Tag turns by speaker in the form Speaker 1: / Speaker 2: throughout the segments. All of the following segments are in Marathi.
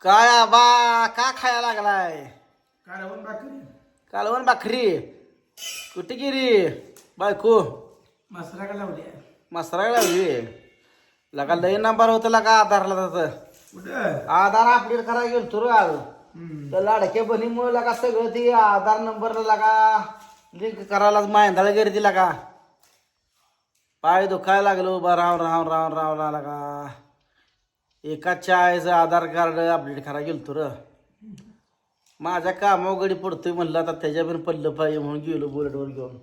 Speaker 1: काय आबा का खायला लागलाय?
Speaker 2: कालवण भाकरी.
Speaker 1: कालवण भाकरी. कुठे गेली? बायको.
Speaker 2: मसाला का लावली आहे.
Speaker 1: मसरा लावली? लगा लय नंबर होता लगा आधारला त्याचं.
Speaker 2: कुठं?
Speaker 1: आधार अपडेट करायला गेलो तुर आज.
Speaker 2: हम्म.
Speaker 1: तर बहिणीमुळे लगा सगळं ती आधार नंबरला लगा लिंक करायला मायंदाळ गर्दी लगा. पाय दुखायला लागलो. उभा राहून राहून राहून राहून लगा. एका चाळीचं आधार कार्ड अपडेट करायला गेलो तुर माझ्या कामावर गडी पडतोय म्हणलं आता त्याच्या पण पडलं पाहिजे म्हणून गेलो बुलेटवर घेऊन.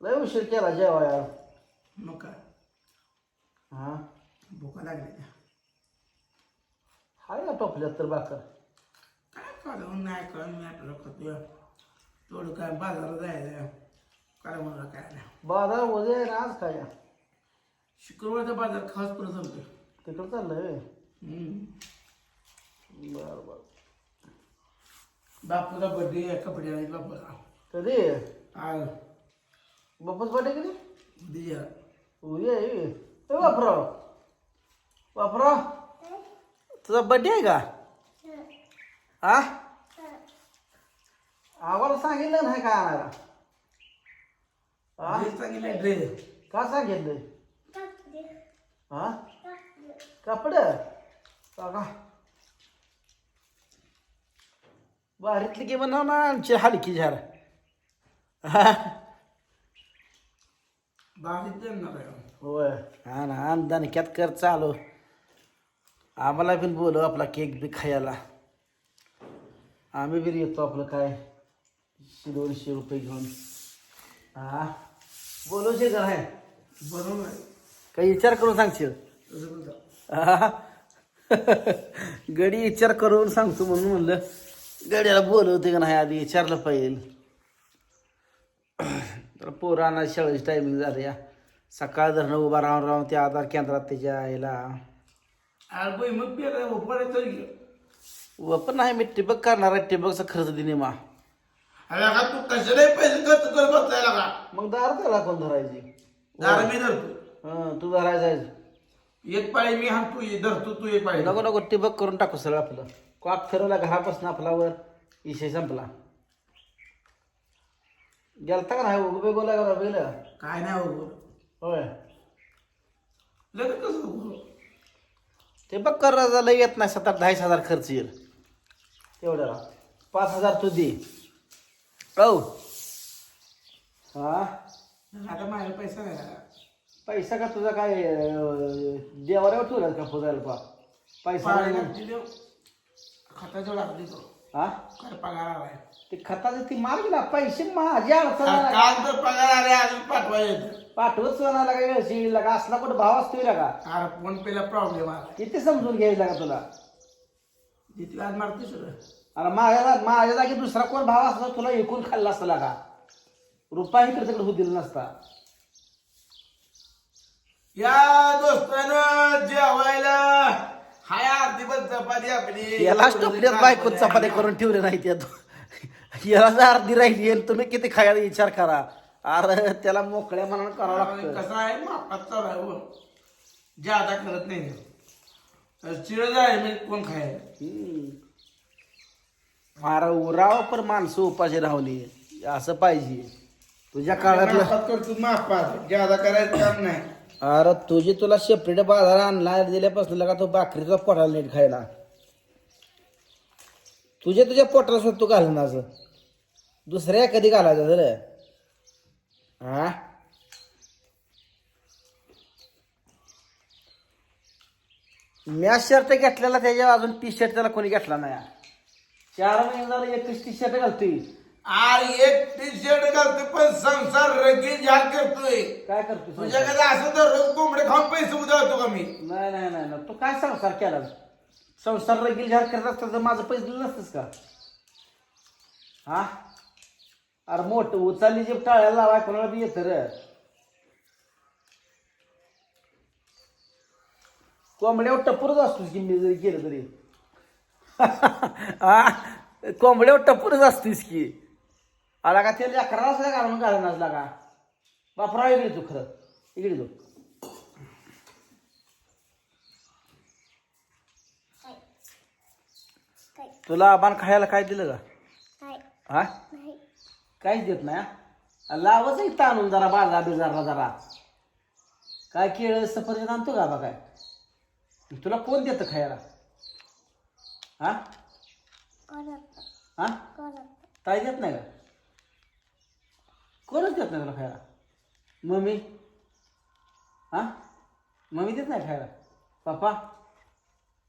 Speaker 1: लय उशीर केला जेव्हा यार
Speaker 2: मग काय?
Speaker 1: हा?
Speaker 2: भुका लागली
Speaker 1: हाय ना टोपल्यात तर बाकर
Speaker 2: काय कालवण नाही कळून मी आपलं खातोय थोडं काय बाजारात जायचं कालवणला काय नाही.
Speaker 1: बाजार उद्या आज काय
Speaker 2: शुक्रवारचा बाजार खास परत संपतो
Speaker 1: तिकडं चाललंय. बर बर.
Speaker 2: बापूचा बर्थडे कपडे आणायचे बापूला.
Speaker 1: कधी?
Speaker 2: आज.
Speaker 1: बापूस बर्थडे कधी?
Speaker 2: उद्या
Speaker 1: उद्या आहे ए बापराव. बापराव तुझा बर्थडे आहे का? हा आम्हाला सांगितलं नाही का आणायला? हा
Speaker 2: ड्रेस सांगितलं ड्रेस.
Speaker 1: का सांगितलंय? हा कपड. का बारीतली की बनव ना आमची हलकी हा
Speaker 2: आहे
Speaker 1: होय. हा ना आमदान क्यात कर चालू. आम्हाला पण बोलव आपला केक बी खायला. आम्ही बी येतो आपलं काय? दोनशे रुपये घेऊन. हा. बोलवशे का आहे
Speaker 2: बरोबर.
Speaker 1: काही विचार करून सांगशील. गडी विचार करून सांगतो म्हणून म्हणलं गड्याला बोलवते का नाही आधी विचारलं पाहिजे. तर पोरांना शाळेची टायमिंग झालं या. सकाळ धरणं उभा राहून राहून त्या आधार केंद्रात त्याच्या आईला
Speaker 2: अरे बाई मग पेला उपाडे तरी
Speaker 1: व पण नाही मी टिबक करणार आहे टिबकचा खर्च दिने मा
Speaker 2: अरे का तू कशालाही पैसे खर्च करत का?
Speaker 1: मग दार त्याला कोण धरायची?
Speaker 2: दार मी धरतो.
Speaker 1: हं तू धरायचं
Speaker 2: एक पाळी मी हा तू ये- धरतो तू एक पाळी
Speaker 1: नको नको टिबक करून टाकू सगळं आपलं. कॉक फिरवला घरापासून आपला वर. विषय संपला. गेलता का नाही? उभे गोला गेला गेलं
Speaker 2: काय नाही हो
Speaker 1: होय.
Speaker 2: लगेच कसं?
Speaker 1: ते बघ कर लय येत नाही सात आठ दहाच हजार खर्च येईल. तेवढ्याला पाच हजार तू दे. औ. हा?
Speaker 2: आता माझ्या पैसा नाही
Speaker 1: पैसा का तुझा काय अं, देवाऱ्यावर ठेवला का पुजायला पा? पैसा नाही.
Speaker 2: खताचं लागली तो.
Speaker 1: हा?
Speaker 2: काय पगार आलाय?
Speaker 1: ते खताचे ती मार गेला. पैसे माझ्या अडचण.
Speaker 2: काल तर पगार आले अजून पाठवायचं
Speaker 1: पाठवत सोनाला काय वेळ लागा असला कुठं भाव असतोय का?
Speaker 2: अरे फोन पेला प्रॉब्लेम आला.
Speaker 1: किती समजून घ्यायला का तुला?
Speaker 2: तिथे आज मारते सगळं.
Speaker 1: आणि माझ्या माझ्या जागी दुसरा कोण भाव असला तुला एकूण खाल्ला असता का? रुपया इकडे तिकडे होऊ दिला नसता.
Speaker 2: या दोस्तानं जेवायला. हाय अर्धी चपाती आपली.
Speaker 1: यालाच टोपल्यात बायको चपात्या करून ठेवले नाही त्यात याला अर्धी राहिली आणि तुम्ही किती खायला विचार करा. अरे त्याला मोकळ्या मनानं करावं लागतं.
Speaker 2: कसं आहे? मापात चालू आहे हो. करत नाही. चिळ जाय मी कोण खायला
Speaker 1: हम्म. अरे उराव पण माणसं उपाशी राहली. असं पाहिजे. तुझ्या काळातलं
Speaker 2: मापात करतो मापात. जादा करायचं काम नाही.
Speaker 1: अरे तुझी तुला शेपरेट बाजार आणला दिल्यापासून लगा तो बाकरीचा पोटाला नीट खायला. तुझ्या तुझ्या पोटाला स्वतः घालणार असं दुसऱ्या कधी घालायचं जर? हा मॅच शर्ट घेतलेला त्याच्या अजून टी शर्ट त्याला कोणी घेतला नाही. चार महिने झालं एकच टी शर्ट घालतोय.
Speaker 2: आणि एक टी शर्ट घालतोय पण संसार रगी झाड करतोय.
Speaker 1: काय करतोय
Speaker 2: तुझ्याकडे असं तर रोज कोंबडे खाऊन पैसे उधळतो का मी?
Speaker 1: नाही नाही नाही नाही. तू काय संसार केला? संसार रगील झार करत असता तर माझं पैसे दिलं नसतंस का? हा? अरे मोठ उचलली जे टाळ्याला लावाय कोणाला बी येतं रे. कोंबड्यावर टप्पूरच असतोस की मी जरी केलं तरी. हा? कोंबड्यावर टप्पूरच असतोस की. आला का ते अकरा असला घालून घालून असला का? बापरा इकडे तू खरं. इकडे तू. तुला आबान खायला काय दिलं का? हा? काहीच देत नाही हा? लावच इथं आणून जरा बाजार बिजारला जरा. काय केळ सफरचंद आणतो का आबा काय? तुला कोण देतं खायला? हा? हा? काय देत नाही का? कोणच देत नाही तुला खायला? मम्मी? हा? मम्मी देत नाही खायला? पप्पा?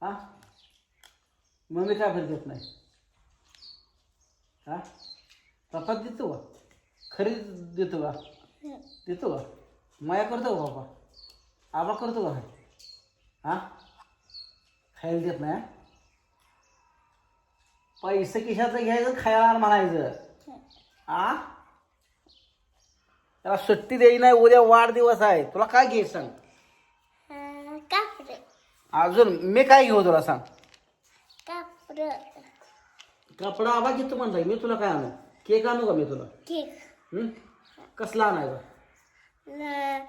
Speaker 1: हा? मम्मी काय भर देत नाही? हा? पप्पा देतो का खरी देतो का देतो का माया करतो का पप्पा. आबा करतो का हा? खायला देत नाही पैसे किशाचं घ्यायचं? खायला म्हणायचं. आ त्याला सुट्टी द्यायची नाही उद्या वाढदिवस आहे. तुला काय घे सांग?
Speaker 3: कापड.
Speaker 1: अजून मी काय घेऊ तुला सांग?
Speaker 3: कापड.
Speaker 1: कपडा आबा घेतो म्हणताय मी तुला काय आणू? केक आणू का मी तुला?
Speaker 3: केक.
Speaker 1: हं? कसला आणायचा?
Speaker 3: न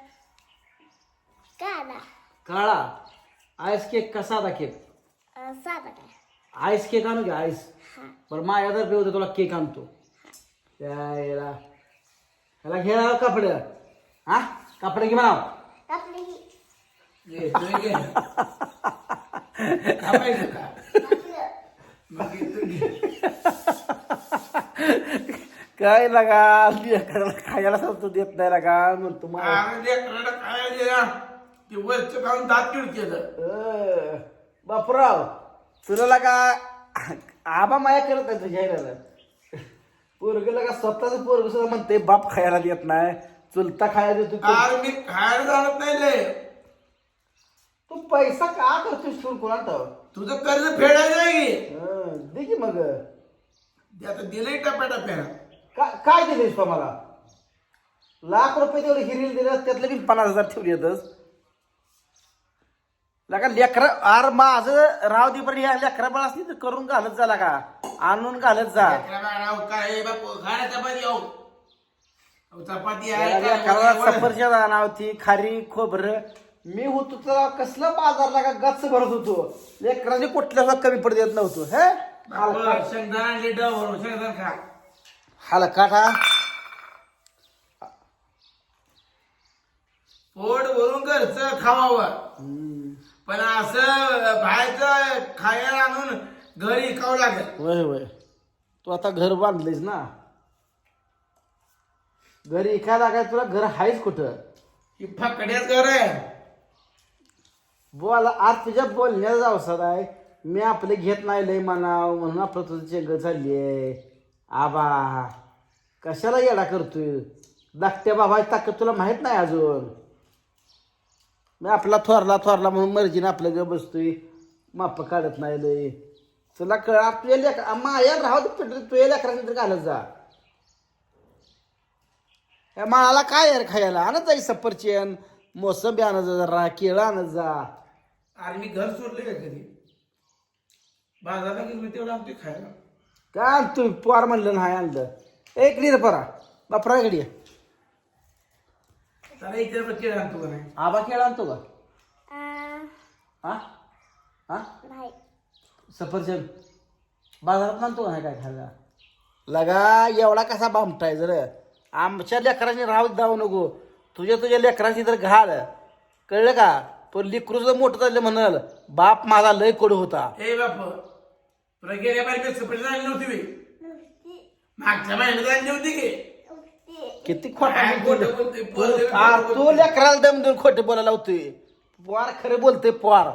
Speaker 3: काला
Speaker 1: काळा? आईस केक का साधा केक?
Speaker 3: अं, साधा काय
Speaker 1: आईस केक आणू घ्या आईस?
Speaker 3: हा.
Speaker 1: बरं माझ्यातर्फे होतं तुला केक आणतो. त्या याला घे कपडे. हा? कपडे घे म्हणाव?
Speaker 2: मग.
Speaker 1: काय लागा लेकराला खायला सांगतो देत नाही लागा म्हणतो मला.
Speaker 2: अरे लेकराला काय दिला ते वरचं खाऊन दात किड केलं
Speaker 1: अं, बापराव तुला लागा आबा माया करत नाही तुझ्या ह्याला पोरग लागा स्वतःच पोरग सुद्धा म्हणते बाप खायला देत नाही चुलता खायला देतो
Speaker 2: मी खायला जाणत नाही लय
Speaker 1: तू पैसा का करतोस तू कोणाला?
Speaker 2: तुझं कर्ज फेडायचं आहे की
Speaker 1: दे की मग.
Speaker 2: ते आता दिलंय टप्प्याटप्प्यानं.
Speaker 1: का- काय दिलेस तो मला? लाख रुपये तेवढे हिरील दिलं त्यातले बी पन्नास हजार ठेवली येतच लगा लेकर आर माझं राव दे पण या लेकरा बाळ असली तर करून घालत जा लागा. आणून घालत जा. सफरचंद आणावती खारी खोबरं. मी होतो तर कसलं बाजार लागा गच्च भरत होतो? लेकराने कुठल्याला कमी पडत येत नव्हतो हे? हलकाटा
Speaker 2: पोट भरून घरचं खावावं. पण असं बाहेरचं खायला आणून घरी खावं लागत
Speaker 1: वय वय. तू आता घर बांधलेस ना? घरी एखादा काय तुला घर आहेच कुठं?
Speaker 2: ही फकड्याच घर आहे.
Speaker 1: बोला आज तुझ्या बोलण्याचा अवसर आहे. मी आपले घेत नाही लय म्हणाव म्हणून आपलं तुझं चेंगल चालली आहे आबा कशाला येडा करतोय? धाकट्या बाबाची ताकद तुला माहीत नाही अजून. मी आपला थोरला थोरला म्हणून मर्जीने आपलं ग बसतोय. माप काढत नाही लय. तुला कळ तुझ्या लेकर माया राहू दे पेटरी तुझ्या लेकरांनी तर घालत जा. या माळाला काय यार खायला? आणत जाई सफरचंद मोसंबी आणत जा जरा केळं आणत जा.
Speaker 2: अरे मी घर सोडले का कधी? बाजारला गेलो तेवढं आमचे खायला.
Speaker 1: काय आणतोय? पोर म्हणलं नाही आणलं. एक लीर परा बापरा गडी.
Speaker 2: त्याला रुपये केळं आणतो का नाही?
Speaker 1: आबा केळं आणतो का?
Speaker 3: अं,
Speaker 1: हा हा
Speaker 3: नाही.
Speaker 1: सफरचंद. बाजारात का नाही काय खायला? लगा एवढा कसा बामटाय जर. आमच्या लेकरांनी राहू जाऊ नको. तुझ्या तुझ्या लेकरांची तर घाल. कळलं का? तो लिकरू जर मोठं झालं म्हणाल. बाप माझा लय कडू होता.
Speaker 2: ए बाप तुला गेल्या बारी सपरेट आणली नव्हती बे.
Speaker 3: नुसती
Speaker 2: मागच्या महिन्यात आणली होती की.
Speaker 1: किती खोटा
Speaker 2: काय. खोटं बोलतोय,
Speaker 1: तू लेकराला दम देऊन खोटं बोलायला होतोय पोर खरं बोलतोय पोर.